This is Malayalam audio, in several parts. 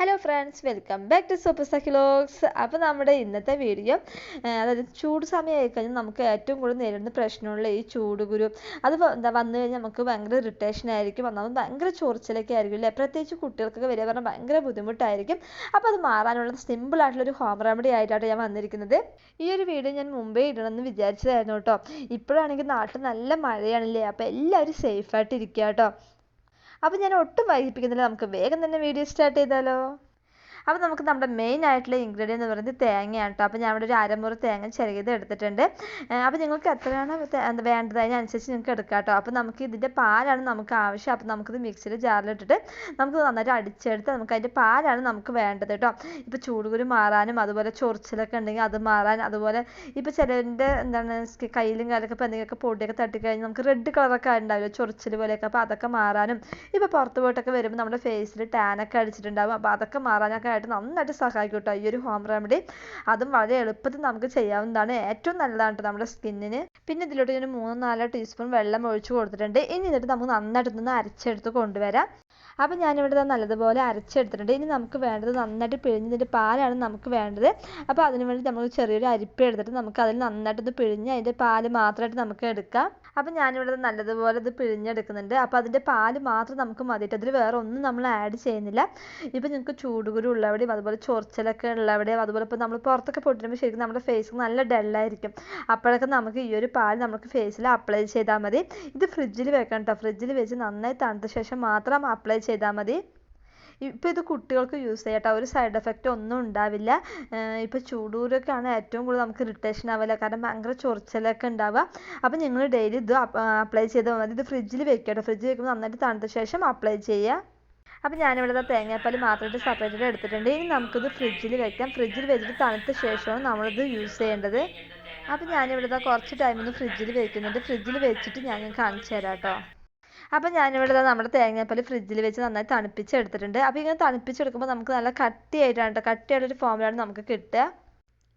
Hello friends welcome back to super സക്കിലോഗ്സ് അപ്പോൾ നമ്മുടെ ഇന്നത്തെ വീഡിയോ അതായത് ചൂട് സമയമായി കഴിഞ്ഞാൽ നമുക്ക് ഏറ്റവും കൂടുതൽ നേരിടുന്ന പ്രശ്നമുള്ള ഈ ചൂട് കുരു. അത് എന്താ വന്നു കഴിഞ്ഞാൽ നമുക്ക് ഭയങ്കര ഇറിറ്റേഷൻ ആയിരിക്കും. ഒന്നാമത് ഭയങ്കര ചൊറിച്ചിലൊക്കെ ആയിരിക്കും അല്ലേ? പ്രത്യേകിച്ച് കുട്ടികൾക്കൊക്കെ വരിക പറഞ്ഞാൽ ഭയങ്കര ബുദ്ധിമുട്ടായിരിക്കും. അപ്പോൾ അത് മാറാനുള്ള സിമ്പിൾ ആയിട്ടുള്ള ഒരു ഹോം റെമഡി ആയിട്ടാണ് ഞാൻ വന്നിരിക്കുന്നത്. ഈ ഒരു വീഡിയോ ഞാൻ മുമ്പേ ഇടണമെന്ന് വിചാരിച്ചതായിരുന്നു കേട്ടോ. ഇപ്പോഴാണെങ്കിൽ നാട്ടിൽ നല്ല മഴയാണല്ലേ? അപ്പോൾ എല്ലാവരും സേഫായിട്ട് ഇരിക്കുക കേട്ടോ. അപ്പോൾ ഞാൻ ഒട്ടും വൈകിപ്പിക്കുന്നില്ല. നമുക്ക് വേഗം തന്നെ വീഡിയോ സ്റ്റാർട്ട് ചെയ്താലോ? അപ്പോൾ നമുക്ക് നമ്മുടെ മെയിൻ ആയിട്ടുള്ള ഇൻഗ്രീഡിയന്റ് എന്ന് പറയുന്നത് തേങ്ങയാണ് കേട്ടോ അപ്പോൾ ഞാൻ ഇവിടെ ഒരു അരമുറി തേങ്ങ ചിരകിയത് എടുത്തിട്ടുണ്ട്. അപ്പോൾ നിങ്ങൾക്ക് എത്രയാണ് എന്താ വേണ്ടത് അതിനനുസരിച്ച് നിങ്ങൾക്ക് എടുക്കാം കേട്ടോ അപ്പോൾ നമുക്ക് ഇതിന്റെ പാലാണ് നമുക്ക് ആവശ്യം. അപ്പോൾ നമുക്കിത് മിക്സിയിൽ ജാറിലിട്ടിട്ട് നമുക്ക് നന്നായിട്ട് അടിച്ചെടുത്ത് നമുക്ക് അതിന്റെ പാലാണ് നമുക്ക് വേണ്ടത് കേട്ടോ ഇപ്പോൾ ചൂടുകുരു മാറാനും അതുപോലെ ചൊറിച്ചിലൊക്കെ ഉണ്ടെങ്കിൽ അത് മാറാൻ അതുപോലെ ഇപ്പോൾ ചിലവിന്റെ എന്താണ് കയ്യിലും കാലൊക്കെ ഇപ്പോൾ എന്തെങ്കിലുമൊക്കെ പൊടിയൊക്കെ തട്ടിക്കഴിഞ്ഞാൽ നമുക്ക് റെഡ് കളറൊക്കെ ഉണ്ടാവില്ല? ചൊറിച്ചിൽ പോലെയൊക്കെ. അപ്പോൾ അതൊക്കെ മാറാനും ഇപ്പോൾ പുറത്ത് പോയിട്ടൊക്കെ വരുമ്പോൾ നമ്മുടെ ഫേസിൽ ടാനൊക്കെ അടിച്ചിട്ടുണ്ടാവും. അപ്പോൾ അതൊക്കെ മാറാനൊക്കെ ആയിട്ട് നന്നായിട്ട് സഹായിക്കും കേട്ടോ ഈ ഒരു ഹോം റെമഡി അതും വളരെ എളുപ്പത്തിൽ നമുക്ക് ചെയ്യാവുന്നതാണ്. ഏറ്റവും നല്ലതാണ് കേട്ടോ നമ്മുടെ സ്കിന്നിന് പിന്നെ ഇതിലോട്ട് ഞാൻ മൂന്നോ നാലോ ടീസ്പൂൺ വെള്ളം ഒഴിച്ച് കൊടുത്തിട്ടുണ്ട്. ഇനി എന്നിട്ട് നമുക്ക് നന്നായിട്ട് ഒന്ന് അരച്ചെടുത്ത് കൊണ്ടുവരാം. അപ്പം ഞാനിവിടെ നല്ലതുപോലെ അരച്ചെടുത്തിട്ടുണ്ട്. ഇനി നമുക്ക് വേണ്ടത് നന്നായിട്ട് പിഴിഞ്ഞതിന്റെ പാലാണ് നമുക്ക് വേണ്ടത്. അപ്പോൾ അതിന് വേണ്ടി നമ്മൾ ചെറിയൊരു അരിപ്പ എടുത്തിട്ട് നമുക്ക് അതിൽ നന്നായിട്ടൊന്ന് പിഴിഞ്ഞ് അതിന്റെ പാൽ മാത്രമായിട്ട് നമുക്ക് എടുക്കാം. അപ്പം ഞാനിവിടെ നല്ലതുപോലെ ഇത് പിഴിഞ്ഞെടുക്കുന്നുണ്ട്. അപ്പോൾ അതിന്റെ പാൽ മാത്രം നമുക്ക് മതിയിട്ട് അതിൽ വേറെ ഒന്നും നമ്മൾ ആഡ് ചെയ്യുന്നില്ല. ഇപ്പം നിങ്ങൾക്ക് ചൂടുകുരു ഉള്ളവിടെയും അതുപോലെ ചൊറിച്ചിലൊക്കെ ഉള്ളവിടെയും അതുപോലെ ഇപ്പോൾ നമ്മൾ പുറത്തൊക്കെ പൊട്ടിരുമ്പോൾ ശരിക്കും നമ്മുടെ ഫേസ് നല്ല ഡല്ലായിരിക്കും അപ്പോഴൊക്കെ നമുക്ക് ഈ ഒരു പാൽ നമുക്ക് ഫേസിൽ അപ്ലൈ ചെയ്താൽ മതി. ഇത് ഫ്രിഡ്ജിൽ വെക്കണം കേട്ടോ ഫ്രിഡ്ജിൽ വെച്ച് നന്നായി തണുത്ത ശേഷം മാത്രം അപ്ലൈ ചെയ്താൽ മതി. ഇപ്പോൾ ഇത് കുട്ടികൾക്ക് യൂസ് ചെയ്യാം കേട്ടോ. ഒരു സൈഡ് എഫക്റ്റ് ഒന്നും ഉണ്ടാവില്ല. ഇപ്പോൾ ചൂടൂരൊക്കെയാണ് ഏറ്റവും കൂടുതൽ നമുക്ക് ഇറിറ്റേഷൻ ആവില്ല കാരണം ഭയങ്കര ചൊറിച്ചിലൊക്കെ ഉണ്ടാവുക. അപ്പോൾ നിങ്ങൾ ഡെയിലി ഇത് അപ്ലൈ ചെയ്താൽ മതി. ഇത് ഫ്രിഡ്ജിൽ വെക്കുക കേട്ടോ. ഫ്രിഡ്ജിൽ വെക്കുമ്പോൾ നന്നായിട്ട് തണുത്ത ശേഷം അപ്ലൈ ചെയ്യുക. അപ്പം ഞാനിവിടെ തേങ്ങാപ്പാൽ മാത്രമായിട്ട് സെപ്പറേറ്റ് എടുത്തിട്ടുണ്ട്. ഇനി നമുക്കിത് ഫ്രിഡ്ജിൽ വെക്കാം. ഫ്രിഡ്ജിൽ വെച്ചിട്ട് തണുത്ത ശേഷമാണ് നമ്മളിത് യൂസ് ചെയ്യേണ്ടത്. അപ്പം ഞാനിവിടെ കുറച്ച് ടൈം ഒന്ന് ഫ്രിഡ്ജിൽ വെക്കുന്നുണ്ട്. ഫ്രിഡ്ജിൽ വെച്ചിട്ട് ഞാൻ കാണിച്ചു തരാം കേട്ടോ. അപ്പോൾ ഞാനിവിടെ നമ്മുടെ തേങ്ങാപ്പാൽ ഫ്രിഡ്ജിൽ വെച്ച് നന്നായി തണുപ്പിച്ചെടുത്തിട്ടുണ്ട്. അപ്പോൾ ഇങ്ങനെ തണുപ്പിച്ചെടുക്കുമ്പോൾ നമുക്ക് നല്ല കട്ടിയായിട്ടാണ് കേട്ടോ കട്ടിയുള്ളൊരു ഫോമിലാണ് നമുക്ക് കിട്ടുക.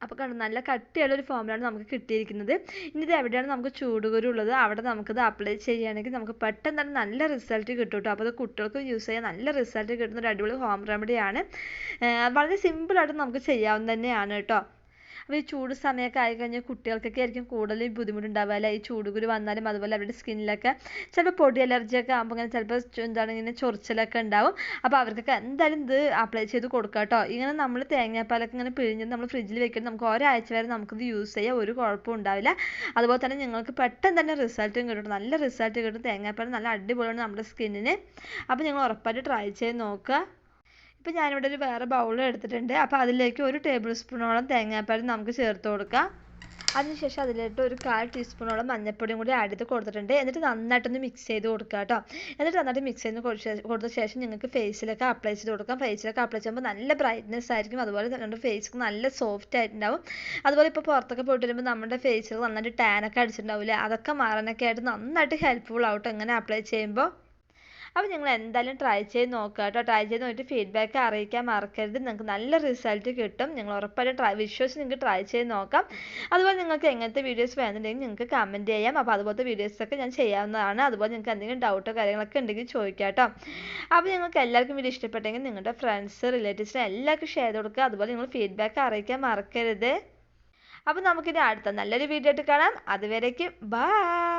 അപ്പോൾ കണ്ടു നല്ല കട്ടിയുള്ള ഒരു ഫോമിലാണ് നമുക്ക് കിട്ടിയിരിക്കുന്നത്. ഇനി ഇത് എവിടെയാണ് നമുക്ക് ചൂടുകുരു ഉള്ളത്? അവിടെ നമുക്കിത് അപ്ലൈ ചെയ്യുകയാണെങ്കിൽ നമുക്ക് പെട്ടെന്ന് തന്നെ നല്ല റിസൾട്ട് കിട്ടും കേട്ടോ. അപ്പോൾ അത് കുട്ടികൾക്ക് യൂസ് ചെയ്യാൻ നല്ല റിസൾട്ട് കിട്ടുന്ന ഒരു അടിപൊളി ഹോം റെമഡിയാണ് വളരെ സിമ്പിളായിട്ട് നമുക്ക് ചെയ്യാവുന്ന തന്നെയാണ് കേട്ടോ. അപ്പോൾ ഈ ചൂട് സമയമൊക്കെ ആയിക്കഴിഞ്ഞാൽ കുട്ടികൾക്കൊക്കെ ആയിരിക്കും കൂടുതൽ ബുദ്ധിമുട്ടുണ്ടാവുക അല്ലേ ഈ ചൂടുകുരു വന്നാലും അതുപോലെ അവരുടെ സ്കിന്നിലൊക്കെ ചിലപ്പോൾ പൊടി അലർജിയൊക്കെ ആകുമ്പോൾ ഇങ്ങനെ ചിലപ്പോൾ എന്താണ് ഇങ്ങനെ ചൊറിച്ചിലൊക്കെ ഉണ്ടാവും. അപ്പോൾ അവർക്കൊക്കെ എന്തായാലും ഇത് അപ്ലൈ ചെയ്ത് കൊടുക്കുക കേട്ടോ ഇങ്ങനെ നമ്മൾ തേങ്ങാപ്പാലൊക്കെ ഇങ്ങനെ പിഴിഞ്ഞ് നമ്മൾ ഫ്രിഡ്ജിൽ വെക്കണം നമുക്ക് ഒരാഴ്ച വരെ നമുക്കിത് യൂസ് ചെയ്യാം ഒരു കുഴപ്പവും ഉണ്ടാവില്ല. അതുപോലെ തന്നെ നിങ്ങൾക്ക് പെട്ടെന്ന് തന്നെ റിസൾട്ടും കിട്ടും നല്ല റിസൾട്ട് കിട്ടും. തേങ്ങാപ്പാൽ നല്ല അടിപൊളിയാണ് നമ്മുടെ സ്കിന്നിന്. അപ്പോൾ നിങ്ങൾ ഉറപ്പായിട്ട് ട്രൈ ചെയ്ത് നോക്കുക. ഇപ്പോൾ ഞാനിവിടെ ഒരു വേറെ ബൗൾ എടുത്തിട്ടുണ്ട്. അപ്പോൾ അതിലേക്ക് ഒരു ടേബിൾ സ്പൂണോളം തേങ്ങാപ്പാൽ നമുക്ക് ചേർത്ത് കൊടുക്കാം. അതിനുശേഷം അതിലേക്ക് ഒരു കാൽ ടീസ്പൂണോളം മഞ്ഞൾപ്പൊടിയും കൂടി ആഡ് ചെയ്ത് കൊടുത്തിട്ടുണ്ട്. എന്നിട്ട് നന്നായിട്ടൊന്ന് മിക്സ് ചെയ്ത് കൊടുക്കുക കേട്ടോ. എന്നിട്ട് നന്നായിട്ട് മിക്സ് ചെയ്ത് കൊടുത്ത ശേഷം നിങ്ങൾക്ക് ഫേസിലൊക്കെ അപ്ലൈ ചെയ്ത് കൊടുക്കാം. ഫേസിലൊക്കെ അപ്ലൈ ചെയ്യുമ്പോൾ നല്ല ബ്രൈറ്റ്നെസ് ആയിരിക്കും. അതുപോലെ നമ്മുടെ ഫേസ് നല്ല സോഫ്റ്റ് ആയിട്ടുണ്ടാവും. അതുപോലെ ഇപ്പോൾ പുറത്തൊക്കെ പോയിട്ട് വരുമ്പോൾ നമ്മുടെ ഫേസിൽ നന്നായിട്ട് ടാനൊക്കെ അടിച്ചിട്ടുണ്ടാവില്ലേ? അതൊക്കെ മാറാനൊക്കെ ആയിട്ട് നന്നായിട്ട് ഹെൽപ്ഫുൾ ആവട്ടെ ഇങ്ങനെ അപ്ലൈ ചെയ്യുമ്പോൾ. അപ്പോൾ നിങ്ങൾ എന്തായാലും ട്രൈ ചെയ്ത് നോക്കുക കേട്ടോ. ട്രൈ ചെയ്ത് നോക്കിയിട്ട് ഫീഡ്ബാക്ക് അറിയിക്കാൻ മറക്കരുത്. നിങ്ങൾക്ക് നല്ല റിസൾട്ട് കിട്ടും. നിങ്ങൾ ഉറപ്പായിട്ടും ട്രൈ വിശ്വസിച്ച് നിങ്ങൾക്ക് ട്രൈ ചെയ്ത് നോക്കാം. അതുപോലെ നിങ്ങൾക്ക് എങ്ങനത്തെ വീഡിയോസ് വേണമെന്നുണ്ടെങ്കിൽ നിങ്ങൾക്ക് കമന്റ് ചെയ്യാം. അപ്പോൾ അതുപോലത്തെ വീഡിയോസൊക്കെ ഞാൻ ചെയ്യാവുന്നതാണ്. അതുപോലെ നിങ്ങൾക്ക് എന്തെങ്കിലും ഡൗട്ടോ കാര്യങ്ങളൊക്കെ ഉണ്ടെങ്കിൽ ചോദിക്കാം കേട്ടോ. അപ്പോൾ നിങ്ങൾക്ക് എല്ലാവർക്കും വീഡിയോ ഇഷ്ടപ്പെട്ടെങ്കിൽ നിങ്ങളുടെ ഫ്രണ്ട്സ് റിലേറ്റീവ്സിന് എല്ലാവർക്കും ഷെയർ ചെയ്ത് കൊടുക്കുക. അതുപോലെ നിങ്ങൾ ഫീഡ്ബാക്ക് അറിയിക്കാൻ മറക്കരുത്. അപ്പോൾ നമുക്കിനി അടുത്ത നല്ലൊരു വീഡിയോ ആയിട്ട് കാണാം. അതുവരേക്കും ബൈ